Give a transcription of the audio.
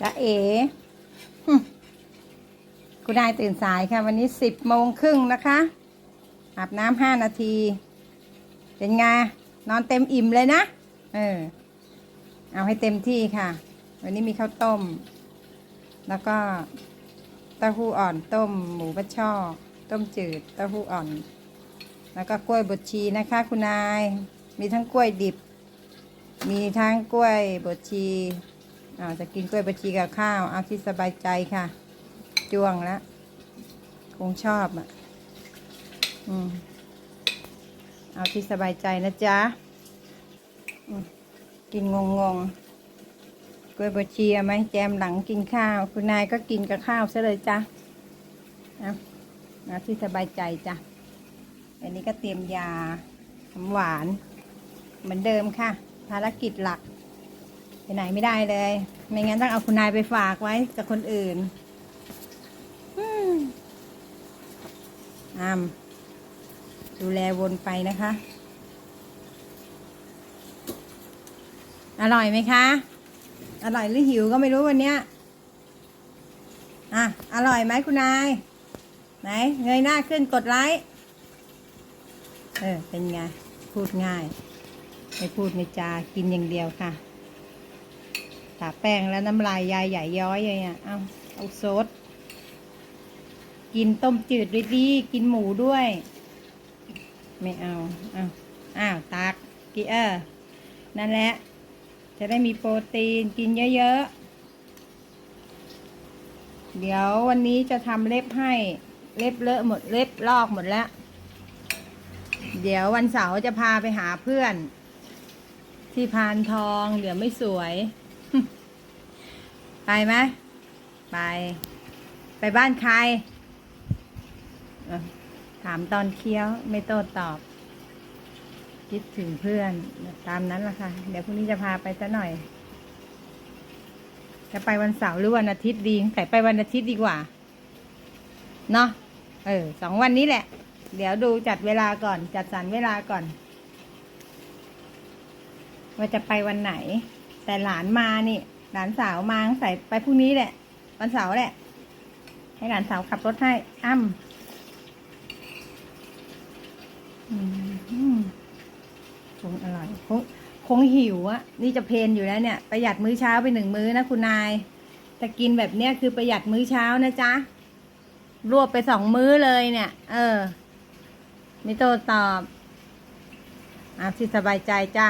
จ้าเอ๋หึคุณนายตื่นสายค่ะ วันนี้สิบโมงครึ่งนะคะ อาบน้ำห้านาที เป็นไง นอนเต็มอิ่มเลยนะ เออ เอาให้เต็มที่ค่ะ วันนี้มีข้าวต้ม แล้วก็เต้าหู้อ่อนต้ม หมูบะช่อ ต้มจืด เต้าหู้อ่อน แล้วก็กล้วยบดชีนะคะ คุณนาย มีทั้งกล้วยดิบ มีทั้งกล้วยบดชี อาจะกินกล้วยบดชีกับข้าว เอาที่สบายใจค่ะ จ้วงแล้วคงชอบอะ อืม เอาที่สบายใจนะจ๊ะกินงงงกล้วยบดชีไหมแจมหลังกินข้าว คุณนายก็กินกับข้าวซะเลยจ้ะเอาเอาที่สบายใจจ้ะ อันนี้ก็เตรียมยาหวาน เหมือนเดิมค่ะ ภารกิจหลัก ไปไหนไม่ได้เลย ไม่งั้นต้องเอาคุณนายไปฝากไว้กับคนอื่นอืมอามดูแลวนไปนะคะ อร่อยไหมคะ อร่อยหรือหิวก็ไม่รู้วันเนี้ยอะ อร่อยไหมคุณนาย ไหน เงยหน้าขึ้นกดไลค์ เออ เป็นไง พูดง่าย ไม่พูดไม่จากินอย่างเดียวค่ะ ทาแป้งแล้วน้ำลายยายใหญ่ย้อยเลยอะเอาเอาซดกินต้มจืดด้วยดีกินหมูด้วย ไม่เอาเอาอ้าวตักกีเออนั่นแหละ จะได้มีโปรตีนกินเยอะๆ เดี๋ยววันนี้จะทำเล็บให้ เล็บเลอะหมดเล็บลอกหมดแล้ว เดี๋ยววันเสาร์จะพาไปหาเพื่อน ที่พานทอง เดี๋ยวไม่สวย ไปไหมไป ไปบ้านใคร ถามตอนเคี้ยวไม่โต้ตอบ คิดถึงเพื่อน ตามนั้นละค่ะ เดี๋ยวพรุ่งนี้จะพาไปซะหน่อย จะไปวันเสาร์หรือวันอาทิตย์ดีแต่ไปวันอาทิตย์ดีกว่า เนาะเออสองวันนี้แหละ เดี๋ยวดูจัดเวลาก่อน จัดสรรเวลาก่อน ว่าจะไปวันไหน แต่หลานมานี่ หลานสาวมาใส่ไปพรุ่งนี้แหละ วันเสาร์แหละ ให้หลานสาวขับรถให้อ้ำอืมคงอร่อยคงคงหิวอะนี่จะเพลนอยู่แล้วเนี่ย ประหยัดมื้อเช้าไปหนึ่งมื้อนะคุณนายจะกินแบบเนี้ยคือประหยัดมื้อเช้านะจ๊ะ รวบไปสองมื้อเลยเนี่ย เออม่โตตอบอาที่สบายใจจ้ะ